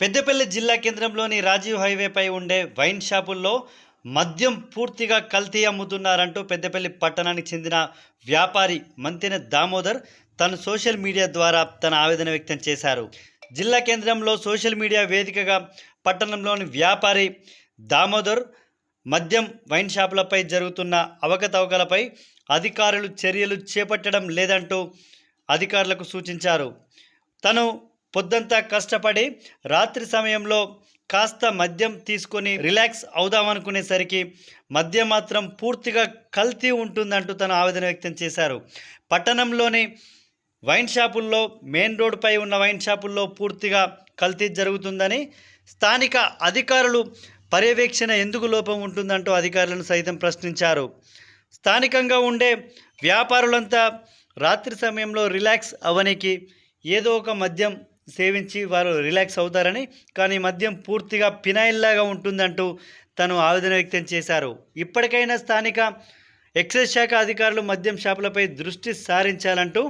పెద్దపల్లి జిల్లా కేంద్రంలోని రాజీవ్ హైవేపై ఉండే వైన్ షాపుల్లో మద్యం పూర్తిగా కల్తీ అమ్ముతున్నారంటూ పెద్దపల్లి పట్టణానికి చెందిన వ్యాపారి మంతెన దామోదర్ తను సోషల్ మీడియా ద్వారా తన ఆవేదన వ్యక్తం చేశారు. జిల్లా కేంద్రంలో సోషల్ మీడియా వేదికగా పట్టణంలోని వ్యాపారి దామోదర్ మద్యం వైన్ షాపులపై జరుగుతున్న అవకతవకలపై అధికారులు చర్యలు చేపట్టడం లేదంటూ అధికారులకు సూచించారు. తను పొద్దంతా కష్టపడి రాత్రి సమయంలో కాస్త మద్యం తీసుకొని రిలాక్స్ అవుదామనుకునేసరికి మద్యం మాత్రం పూర్తిగా కల్తీ ఉంటుందంటూ తను ఆవేదన వ్యక్తం చేశారు. పట్టణంలోని వైన్ షాపుల్లో మెయిన్ రోడ్డుపై ఉన్న వైన్ షాపుల్లో పూర్తిగా కల్తీ జరుగుతుందని స్థానిక అధికారులు పర్యవేక్షణ ఎందుకు లోపం ఉంటుందంటూ అధికారులను సైతం ప్రశ్నించారు. స్థానికంగా ఉండే వ్యాపారులంతా రాత్రి సమయంలో రిలాక్స్ అవనికి ఏదో ఒక మద్యం సేవించి వారు రిలాక్స్ అవుతారని కానీ మద్యం పూర్తిగా పినాయిల్లాగా ఉంటుందంటూ తను ఆవేదన వ్యక్తం చేశారు. ఇప్పటికైనా స్థానిక ఎక్సైజ్ శాఖ అధికారులు మద్యం షాపులపై దృష్టి సారించాలంటూ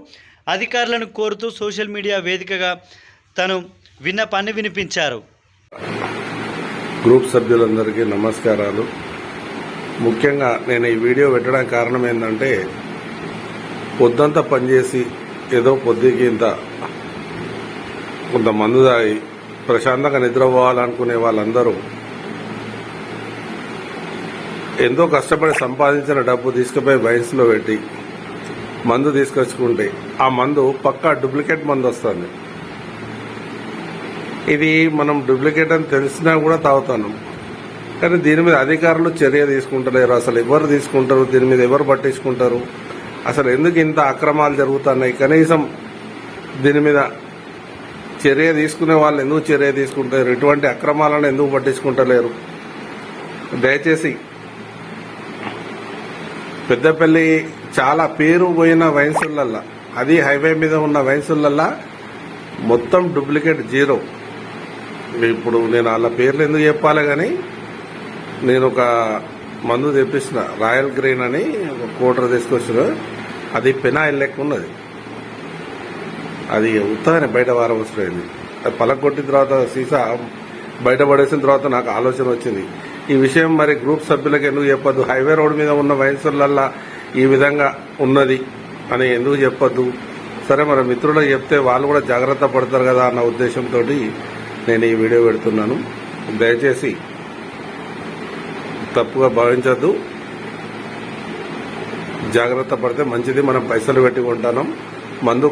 అధికారులను కోరుతూ సోషల్ మీడియా వేదికగా తను విన్నపాన్ని వినిపించారు. గ్రూప్ సభ్యులందరికీ నమస్కారాలు. ముఖ్యంగా నేను ఈ వీడియో పెట్టడానికి కారణం ఏంటంటే పొద్దంతా పనిచేసి ఏదో పొద్దుకి ఇంత కొంత మందు తాగి ప్రశాంతంగా నిద్రపోవాలనుకునే వాళ్ళందరూ ఎంతో కష్టపడి సంపాదించిన డబ్బు తీసుకుపోయి వయసులో పెట్టి మందు తీసుకొచ్చుకుంటే ఆ మందు పక్కా డూప్లికేట్ మందు వస్తుంది. ఇది మనం డూప్లికేట్ అని తెలిసినా కూడా తాగుతాను. కానీ దీని మీద అధికారులు చర్య తీసుకుంటలేరు. అసలు ఎవరు తీసుకుంటారు? దీని మీద ఎవరు పట్టించుకుంటారు? అసలు ఎందుకు ఇంత అక్రమాలు జరుగుతున్నాయి? కనీసం దీని మీద చర్య తీసుకునే వాళ్ళు ఎందుకు చర్య తీసుకుంటారు? ఇటువంటి అక్రమాలను ఎందుకు పట్టించుకుంటలేరు? దయచేసి పెద్దపల్లి చాలా పేరు పోయిన వైన్సులల్లా అది హైవే మీద ఉన్న వైన్సులల్లా మొత్తం డూప్లికేట్ జీరో. ఇప్పుడు నేను వాళ్ళ పేర్లు ఎందుకు చెప్పాలి కానీ నేను ఒక మందు తెప్పించిన రాయల్ గ్రీన్ అని ఒక కోటర్ తీసుకొచ్చిన అది పెనాయిల్ లెక్క ఉన్నది. అది ఉత్తగానే బయట వారం అది పలకొట్టిన తర్వాత సీసా బయట పడేసిన తర్వాత నాకు ఆలోచన వచ్చింది. ఈ విషయం మరి గ్రూప్ సభ్యులకు ఎందుకు చెప్పొద్దు? హైవే రోడ్ మీద ఉన్న వయసులల్లా ఈ విధంగా ఉన్నది అని ఎందుకు చెప్పొద్దు? సరే మరి మిత్రులకు చెప్తే వాళ్ళు కూడా జాగ్రత్త పడతారు కదా అన్న ఉద్దేశంతో నేను ఈ వీడియో పెడుతున్నాను. దయచేసి తప్పుగా భావించద్దు. జాగ్రత్త పడితే మంచిది. మనం పైసలు పెట్టి మందు